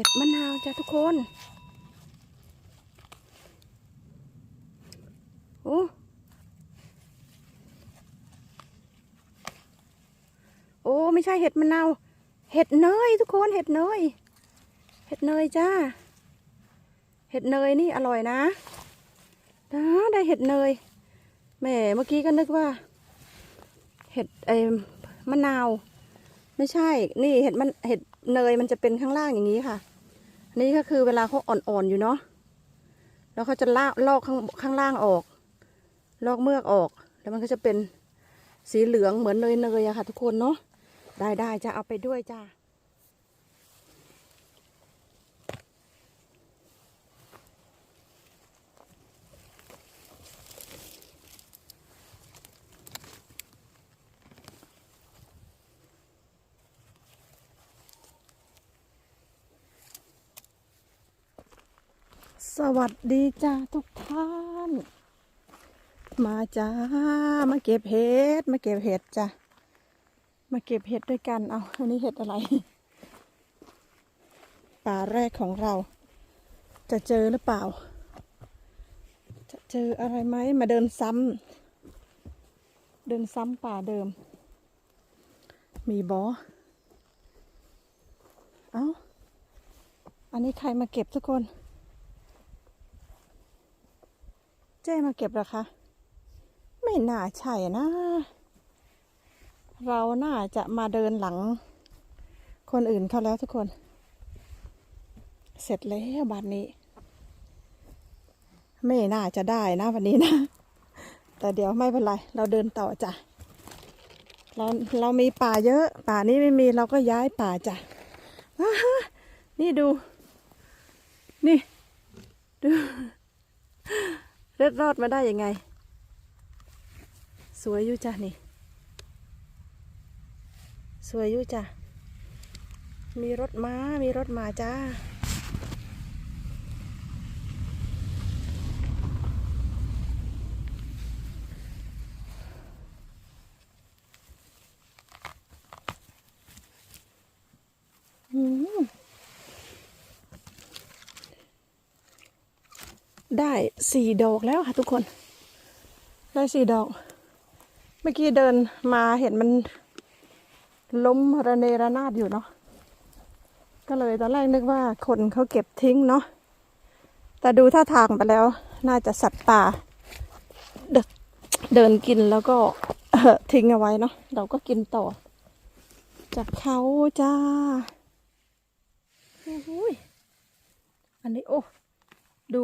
ห็ดมะนาวจ้ะทุกคน โอ้ โอ้ ไม่ใช่เห็ดมะนาว เห็ดเนยทุกคน เห็ดเนย เห็ดเนยจ้า เห็ดเนยนี่อร่อยนะนะได้เห็ดเนย แหม เมื่อกี้ก็นึกว่า เห็ดไอ้มะนาว ไม่ใช่ นี่เห็ดมันเห็ดเนยมันจะเป็นข้างล่างอย่างนี้ค่ะ นี่ก็คือเวลาเขาอ่อนๆอยู่เนาะแล้วเขาจะลากลอกข้างข้างล่างออก ลอกเมือกออก แล้วมันก็จะเป็นสีเหลืองเหมือนเนยๆอะค่ะ ทุกคนเนาะได้ได้จะเอาไปด้วยจ้า สวัสดีจ้าทุกท่าน มาจ้ามาเก็บเห็ดมาเก็บเห็ดจ้ามาเก็บเห็ดด้วยกันเอาอันนี้เห็ดอะไร ป่าแรกของเรา จะเจอหรือเปล่า จะเจออะไรไหมมาเดินซ้ำเดินซ้ำป่าเดิม มีบอเอาอันนี้ใครมาเก็บทุกคน เจ้มาเก็บหรอคะ ไม่น่าใช่นะ เราน่าจะมาเดินหลัง คนอื่นเขาแล้วทุกคน เสร็จแล้วบัดนนี้ ไม่น่าจะได้นะวันนี้นะ แต่เดี๋ยวไม่เป็นไร เราเดินต่อจ้ะเราเรามีป่าเยอะ ป่านี้ไม่มีเราก็ย้ายป่าจ้ะว้านี่ดู นี่ ดู เล็ดรอดมาได้ยังไง สวยอยู่จ้ะนี่ สวยอยู่จ้ะมีรถม้ามีรถมาจ้า อืม ได้สี่ดอกแล้วค่ะทุกคน ได้สี่ดอก เมื่อกี้เดินมาเห็นมันล้มระเนระนาดอยู่เนาะก็เลยตอนแรกนึกว่าคนเขาเก็บทิ้งเนาะแต่ดูท่าทางไปแล้ว น่าจะสัตว์ป่า เดินกินแล้วก็ทิ้งเอาไว้เนาะเราก็กินต่อ จากเขาจ้าโอ้ยอันนี้โอ้ดู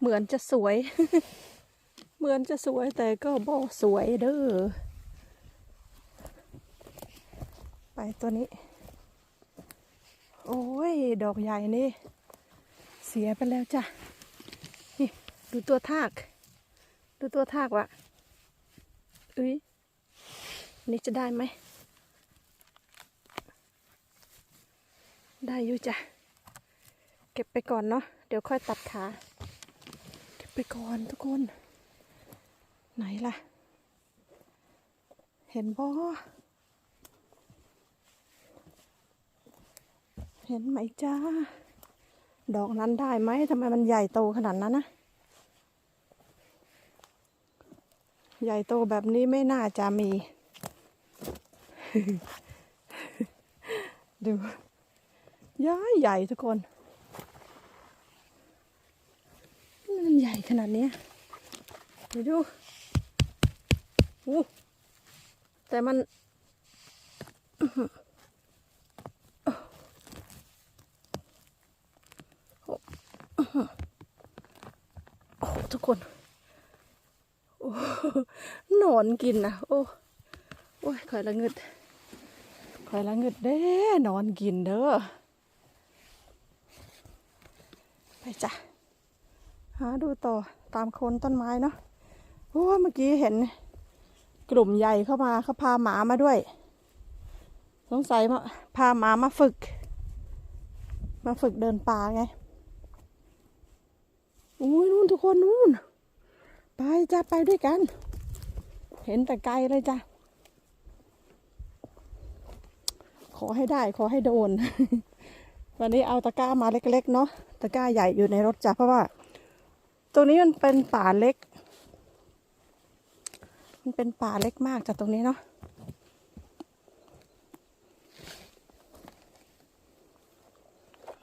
เหมือนจะสวย เหมือนจะสวยแต่ก็บ่สวยเด้อ ไปตัวนี้ โอ้ย ดอกใหญ่นี่ เสียไปแล้วจ้ะ นี่ ดูตัวทาก ดูตัวทากวะอุ้ยนี่จะได้ไหม ได้อยู่จ้ะ เก็บไปก่อนเนาะ เดี๋ยวค่อยตัดขา ไปก่อนทุกคน ไหนล่ะ เห็นบ่เห็นไหมจ้า ดอกนั้นได้ไหมทำไมมันใหญ่โตขนาดนั้นนะ ใหญ่โตแบบนี้ไม่น่าจะมี ดูย้ายใหญ่ทุกคน มันใหญ่ขนาดนี้เดี๋ยวดูอู้แต่มันโอ้โอ้ทุกคนโอ้หนอนกินนะโอ้โอ้ยคอยละเงึดคอยละเงึดเด้นอนกินเด้อไปจ้ะ หาดูต่อตามโคนต้นไม้เนาะโอ้เมื่อกี้เห็นกลุ่มใหญ่เข้ามาเขาพาหมามาด้วย สงสัยมาพาหมามาฝึก มาฝึกเดินป่าไงอุ้ยนู่นทุกคนนู่น ไปจ้ะไปด้วยกัน เห็นแต่ไกลเลยจ้ะขอให้ได้ขอให้โดน วันนี้เอาตะกร้ามาเล็กๆเนาะตะกร้าใหญ่อยู่ในรถจ้ะเพราะว่า ตรงนี้มันเป็นป่าเล็ก มันเป็นป่าเล็กมากจากตรงนี้เนาะ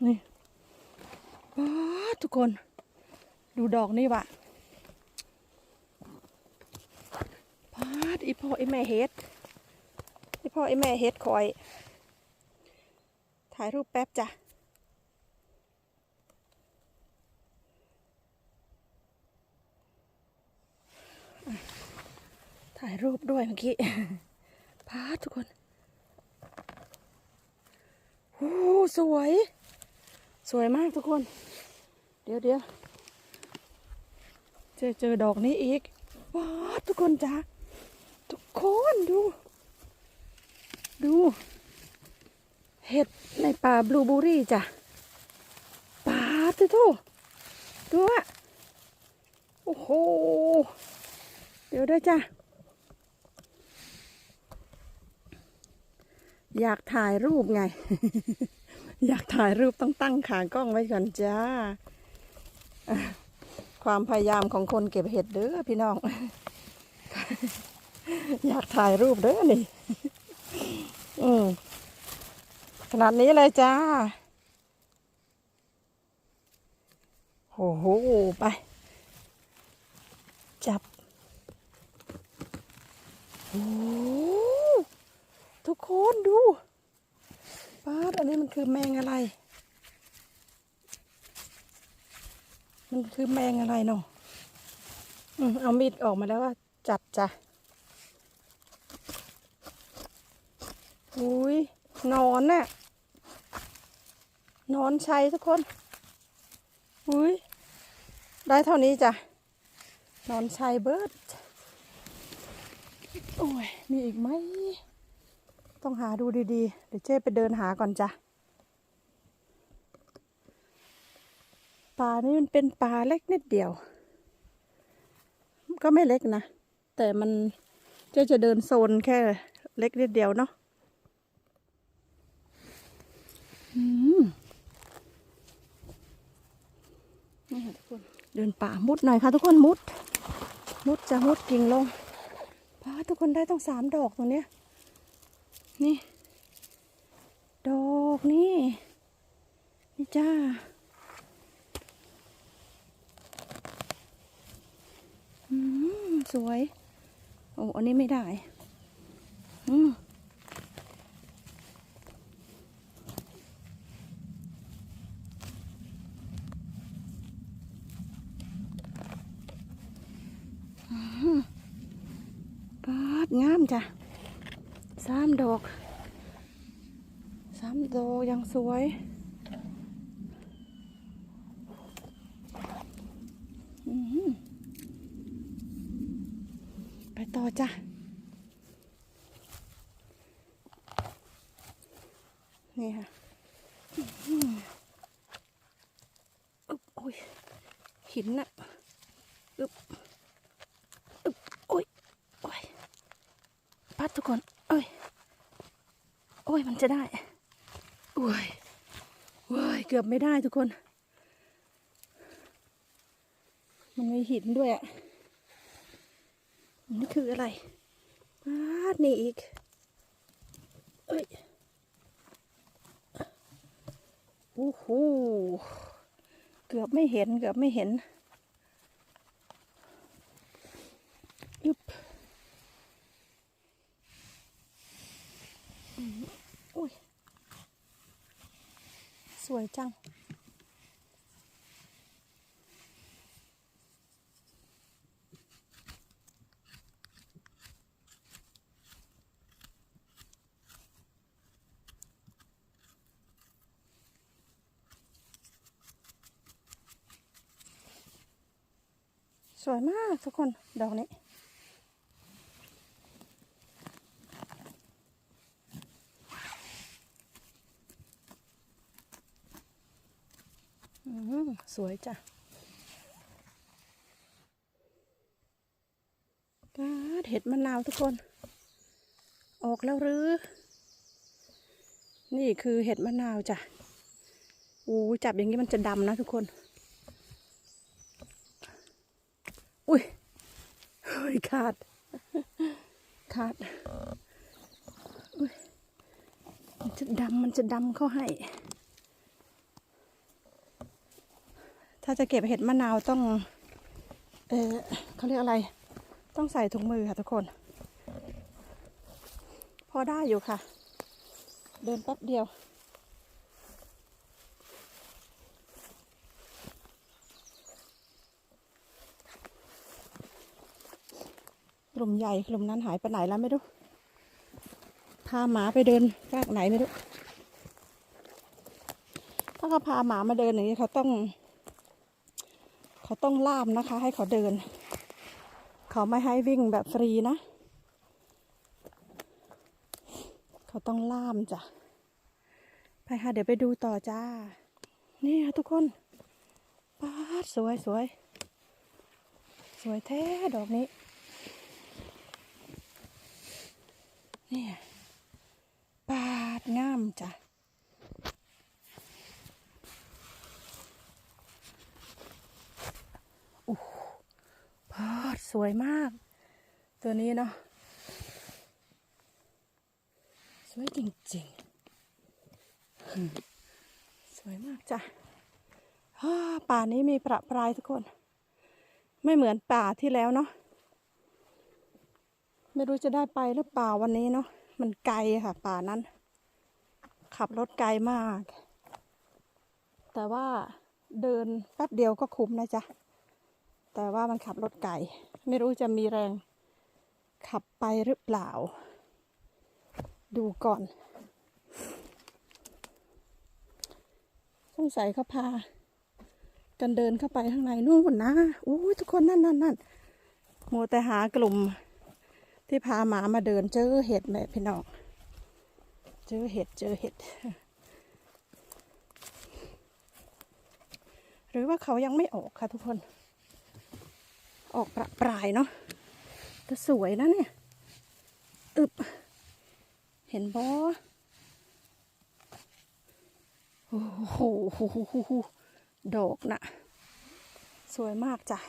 นี่ป๊าดทุกคน ดูดอกนี่วะป๊าดอีพ่อไอแม่เฮ็ดอีพ่อไอแม่เฮ็ดคอย ถ่ายรูปแป๊บจ้ะ ถ่ายรูปด้วยเมื่อกี้พาทุกคนโอ้สวย สวยมากทุกคน เดี๋ยวเดี๋ยวเจอเจอดอกนี้อีกว้าทุกคนจ้าทุกคนดู ดู เห็ดในป่าบลูเบอรี่จ้ะป่าติโตดูอะโอ้โห เดี๋ยวได้จ้ะ อยากถ่ายรูปไง อยากถ่ายรูปต้องตั้งขากล้องไว้ก่อนจ้า ความพยายามของคนเก็บเห็ดเด้อพี่น้อง อยากถ่ายรูปเด้อนี่ อืมขนาดนี้เลยจ้า โอ้โห ไป จับ โอ้ ทุกคนดูป้าอันนี้มันคือแมงอะไร มันคือแมงอะไรเนาะเอามีดออกมาแล้วว่าจับจ้ะอุ้ยนอนน่ะนอนชัยทุกคน อุ้ยได้เท่านี้จ้ะนอนชัยเบิร์ดโอ้ย มีอีกไหม ต้องหาดูดีๆ เดี๋ยวเจ๊ไปเดินหาก่อนจ้ะ ป่านี้มันเป็นป่าเล็กนิดเดียว ก็ไม่เล็กนะ แต่มันเจ๊จะเดินโซนแค่เล็กนิดเดียวเนาะอืมนี่ค่ะทุกคน เดินป่ามุดหน่อยค่ะทุกคนมุด มุดจะมุดกิ่งลงพาทุกคนได้ต้องสามดอกตรงเนี้ย นี่ ดอกนี่ นี่จ้า อืม สวย โอ้ อันนี้ไม่ได้ อืมปาดงามจ้ะ สามดอกสามดอกยังสวยไปต่อจ้ะ นี่ค่ะอื้อหืออึ๊บโอ้ยหินน่ะอึ๊บอึ๊บโอ้ยโอ้ย พัดทุกคน เอ้ย โอ้ย มันจะได้โอ้ยโอ้ยเกือบไม่ได้ทุกคน มันมีหินด้วยอะ่ะนี่คืออะไรพัดนี่อีกเอ้ยโอ้โหเกือบไม่เห็น เกือบไม่เห็นยุบ อุ้ย สวยจัง สวยมากทุกคน ดอกนี้ สวยจ้ะปาเห็ดมะนาวทุกคน ออกแล้วหรือ นี่คือเห็ดมะนาวจ้ะอู้จับอย่างนี้มันจะดำนะทุกคน อุ้ยเฮ้ยขาด ขาดอุ้ยมันจะดำมันจะดำเข้าให้ ถ้าจะเก็บเห็ดมะนาวต้อง เออเขาเรียกอะไร ต้องใส่ถุงมือค่ะทุกคน พอได้อยู่ค่ะ เดินแป๊บเดียว กลุ่มใหญ่กลุ่มนั้นหายไปไหนแล้วไม่รู้ พาหมาไปเดินรากไหนไม่รู้ ถ้าเขาพาหมามาเดินอย่างนี้เขาต้อง เขาต้องล่ามนะคะ ให้เขาเดิน เขาไม่ให้วิ่งแบบฟรีนะ เขาต้องล่ามจ้ะ ไปค่ะ เดี๋ยวไปดูต่อจ้า นี่ค่ะทุกคนป้าดสวยสวย สวยแท้ดอกนี้เนี่ยปาดงามจ้ะโอ้โหปาด สวยมาก ตัวนี้เนาะสวยจริงๆ สวยมากจ้ะป่านี้มีประปรายทุกคน ไม่เหมือนป่าที่แล้วเนาะไม่รู้จะได้ไปหรือเปล่าวันนี้เนาะมันไกลค่ะ ป่านั้น ขับรถไกลมาก แต่ว่าเดินแป๊บเดียวก็คุ้มนะจ๊ะ แต่ว่ามันขับรถไกลไม่รู้จะมีแรงขับไปหรือเปล่า ดูก่อนสงสัยเขาพา กันเดินเข้าไปข้างในนู่นนะอู้ทุกคนนั่นนั่นนั่นมัวแต่หากลุ่มที่พาหมามาเดินเจอเห็ดแม่พี่น้องเจอเห็ดเจอเห็ด หรือว่าเขายังไม่ออกค่ะทุกคน ออกประปรายเนาะแต่สวยนะเนี่ย อึบ เห็นบอโอ้โห ดอกนะสวยมากจ้ะ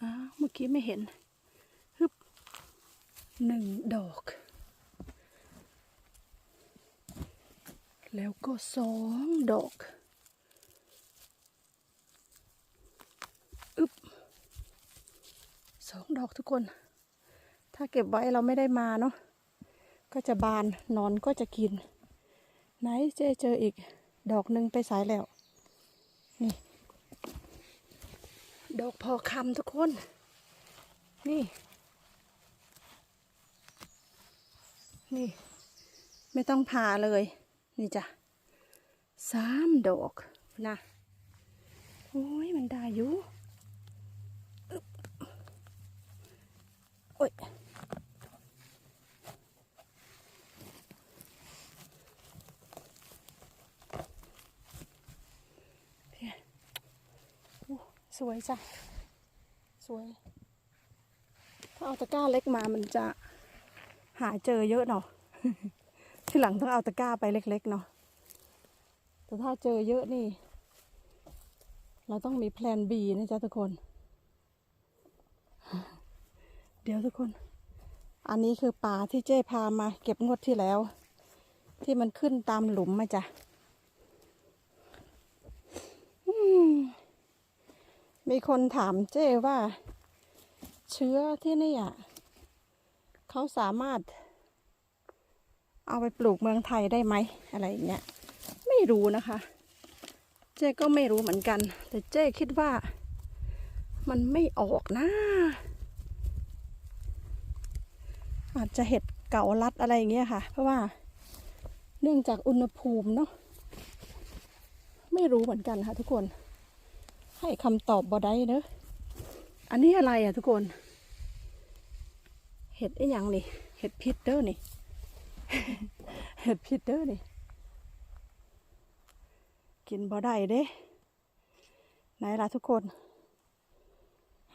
อ้าว เมื่อกี้ไม่เห็น ฮึบหนึ่งดอก แล้วก็สองดอกอึบ สองดอกทุกคน ถ้าเก็บไว้เราไม่ได้มาเนาะก็จะบานนอนก็จะกิน ไหนเจเจออีกดอกหนึ่งไปสายแล้ว นี่ ดอกพอคำทุกคน นี่ นี่ ไม่ต้องผ่าเลย นี่จ้ะสามดอกนะ โอ้ยมันได้อยู่อึ๊บ โอ้ยสวยจ้ะ สวย ถ้าเอาตะกร้าเล็กมามันจะหาเจอเยอะเนาะที่หลังต้องเอาตะกร้าไปเล็กๆเนาะแต่ถ้าเจอเยอะนี่ เราต้องมีแพลน B นะจ๊ะทุกคน เดี๋ยวทุกคน อันนี้คือป่าที่เจ้พามาเก็บงวดที่แล้ว ที่มันขึ้นตามหลุมมาจ้ะมมีคนถามเจ้ว่า เชื้อที่นี่อะเขาสามารถ เอาไปปลูกเมืองไทยได้ไหมอะไรอย่างเงี้ยไม่รู้นะคะ เจ้ก็ไม่รู้เหมือนกัน แต่เจ้คิดว่า มันไม่ออกนะ อาจจะเห็ดเก่ารัดอะไรอย่างเงี้ยค่ะ เพราะว่าเนื่องจากอุณหภูมิเนาะไม่รู้เหมือนกันค่ะทุกคน ให้คำตอบบ่ได้เนอะอันนี้อะไรอะทุกคน เห็ดไอ้ยังนี่ เห็ดพิษเด้อนี่ เห็ดพิษเด้อนี่ กินบ่ได้เด้ไหนล่ะทุกคน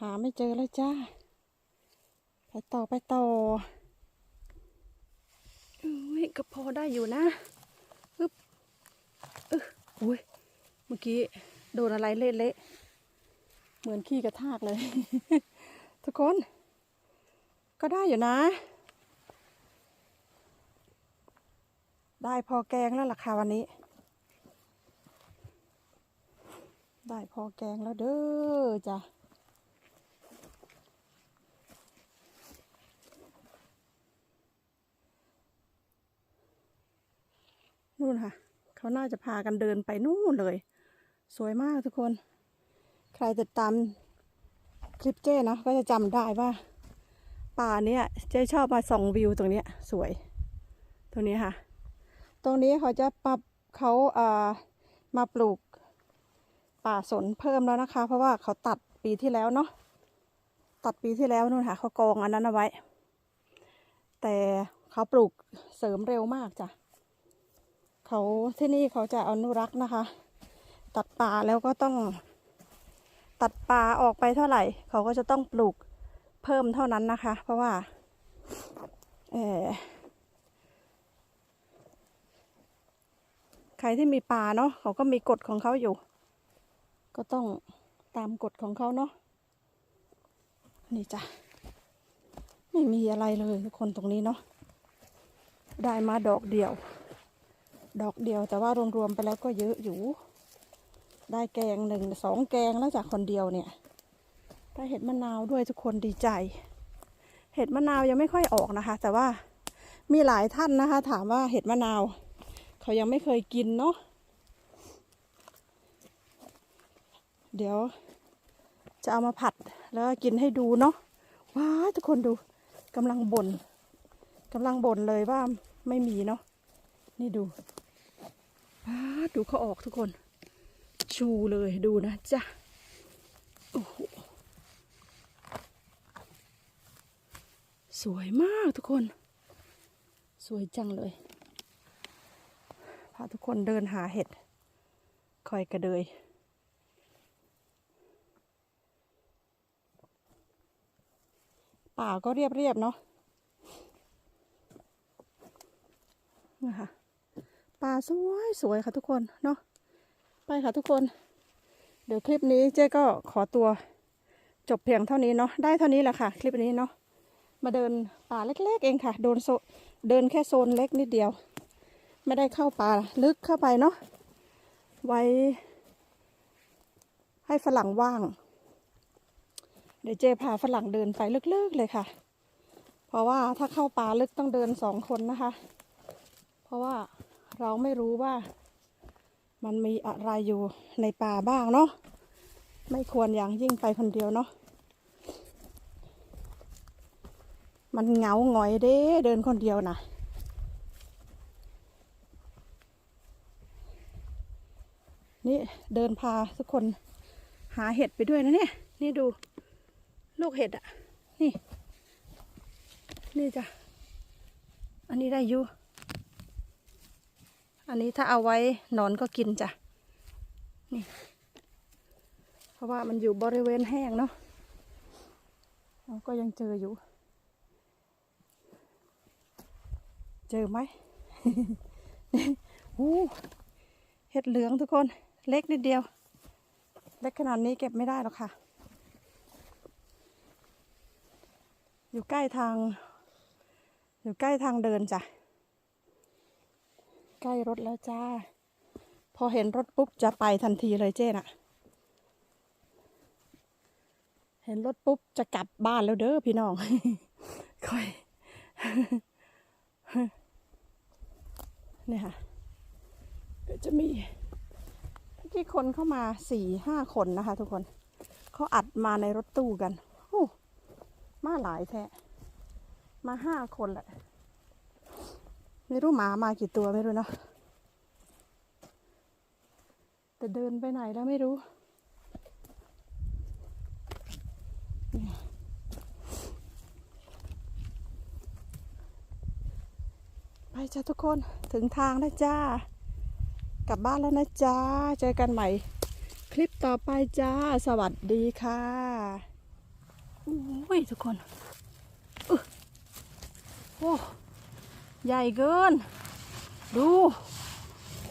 หาไม่เจอแล้วจ้า ไปต่อไปต่อ ยก็พอได้อยู่นะอืออุ้ยเมื่อกี้โดนอะไรเละๆเหมือนขี้กระทากเลย ทุกคน ก็ได้อยู่นะ ได้พอแกงแล้วล่ะค่ะวันนี้ ได้พอแกงแล้วเด้อจ้ะ นู่นค่ะ เขาน่าจะพากันเดินไปนู่นเลย สวยมากทุกคน ใครจะตามคลิปเจ้นะก็จะจำได้ว่า ป่าเนี้ยเจ๊ชอบมาส่องวิวตรงเนี้ย สวย ตรงนี้ค่ะ ตรงนี้เขาจะปรับเขาเอ่อมาปลูกป่าสนเพิ่มแล้วนะคะ เพราะว่าเขาตัดปีที่แล้วเนาะตัดปีที่แล้วนู่นค่ะเขากองอันนั้นเอาไว้ แต่เขาปลูกเสริมเร็วมากจ้ะ เขาที่นี่เขาจะอนุรักษ์นะคะ ตัดป่าแล้วก็ต้อง ตัดป่าออกไปเท่าไหร่ เขาก็จะต้องปลูกเพิ่มเท่านั้นนะคะ เพราะว่าเออใครที่มีป่าเนาะเขาก็มีกฎของเขาอยู่ ก็ต้องตามกฎของเขาเนาะนี่จ้ะไม่มีอะไรเลยทุกคนตรงนี้เนาะได้มาดอกเดียว ดอกเดียวแต่ว่ารวมๆไปแล้วก็เยอะอยู่ ได้แกงหนึ่งสองแกงแล้วจากคนเดียวเนี่ยได้เห็ดมะนาวด้วยทุกคนดีใจ เห็ดมะนาวยังไม่ค่อยออกนะคะ แต่ว่ามีหลายท่านนะคะ ถามว่าเห็ดมะนาว เขายังไม่เคยกินเนาะเดี๋ยวจะเอามาผัดแล้วกินให้ดูเนาะว้าทุกคนดูกำลังบน่นกำลังบ่นเลยว่าไม่มีเนาะนี่ดู ป้าดูเขาออกทุกคน ชูเลยดูนะจ้ะโอ้โหสวยมากทุกคน สวยจังเลย พาทุกคนเดินหาเห็ดคอยกระเดยป่าก็เรียบๆเนาะนะคะ ป่าสวยสวยค่ะทุกคนเนาะไปค่ะทุกคน เดี๋ยวคลิปนี้เจ๊ก็ขอตัวจบเพียงเท่านี้เนาะได้เท่านี้แหละค่ะ คลิปนี้เนาะมาเดินป่าเล็กๆเองค่ะเดินโซเดินแค่โซนเล็กนิดเดียว ไม่ได้เข้าป่าลึกเข้าไปเนาะไว้ ให้ฝรั่งว่าง เดี๋ยวเจพาฝรั่งเดินไปลึกๆเลยค่ะ เพราะว่าถ้าเข้าป่าลึกต้องเดินสองคนนะคะ เพราะว่า เราไม่รู้ว่า มันมีอะไรอยู่ในป่าบ้างเนาะไม่ควรอย่างยิ่งไปคนเดียวเนาะมันเหงาหงอยเด้เดินคนเดียวนะนี่เดินพาทุกคนหาเห็ดไปด้วยนะเนี่ย นี่ดู ลูกเห็ดอะนี่ นี่จ้ะ อันนี้ได้อยู่ อันนี้ถ้าเอาไว้นอนก็กินจ้ะ นี่ เพราะว่ามันอยู่บริเวณแห้งเนาะเราก็ยังเจออยู่ เจอไหมอู้เห็ดเหลืองทุกคน เล็กนิดเดียว เล็กขนาดนี้เก็บไม่ได้หรอกค่ะ อยู่ใกล้ทาง อยู่ใกล้ทางเดินจ้ะ ใกล้รถแล้วจ้า พอเห็นรถปุ๊บจะไปทันทีเลยเจ้น่ะ เห็นรถปุ๊บจะกลับบ้านแล้วเด้อพี่น้องค่อยเนี่ยค่ะเดี๋ยวจะมีที่คนเข้ามาสี่ห้าคนนะคะ ทุกคนเขาอัดมาในรถตู้กันโอ้มาหลายแท้มาห้าคนแหละ ไม่รู้หมามากี่ตัวไม่รู้เนาะแต่เดินไปไหนแล้วไม่รู้ไปจ้าทุกคนถึงทางแล้วจ้ากลับบ้านแล้วนะจ้าเจอกันใหม่ คลิปต่อไปจ้า สวัสดีค่ะโอ้ยทุกคนอึโอ้ ใหญ่เกิน ดู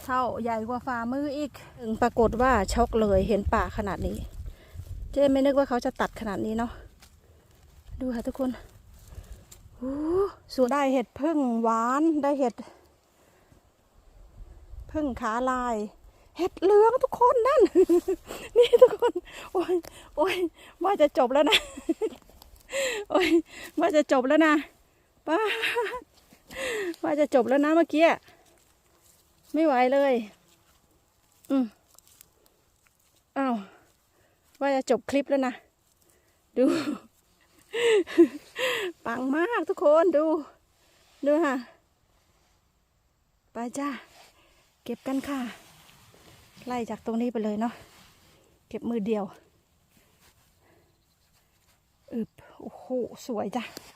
เท่าใหญ่กว่าฝ่ามืออีกถึงปรากฏว่าช็อกเลยเห็นป่าขนาดนี้ เจ๊ไม่นึกว่าเขาจะตัดขนาดนี้เนาะดูค่ะทุกคนโอ้สวนได้เห็ดพึ่งหวานได้เห็ดพึ่งขาลาย เห็ดเหลืองทุกคนนั่น นี่ทุกคน โอ้ยโอ้ยว่าจะจบแล้วนะ โอ้ยว่าจะจบแล้วนะป้า ว่าจะจบแล้วนะเมื่อกี้ ไม่ไหวเลย อืมอ้าวว่าจะจบคลิปแล้วนะ ดู ปังมากทุกคนดู ดูค่ะ ไปจ้า เก็บกันค่ะ ไล่จากตรงนี้ไปเลยเนาะ เก็บมือเดียวอึบโอ้โห สวยจ้ะ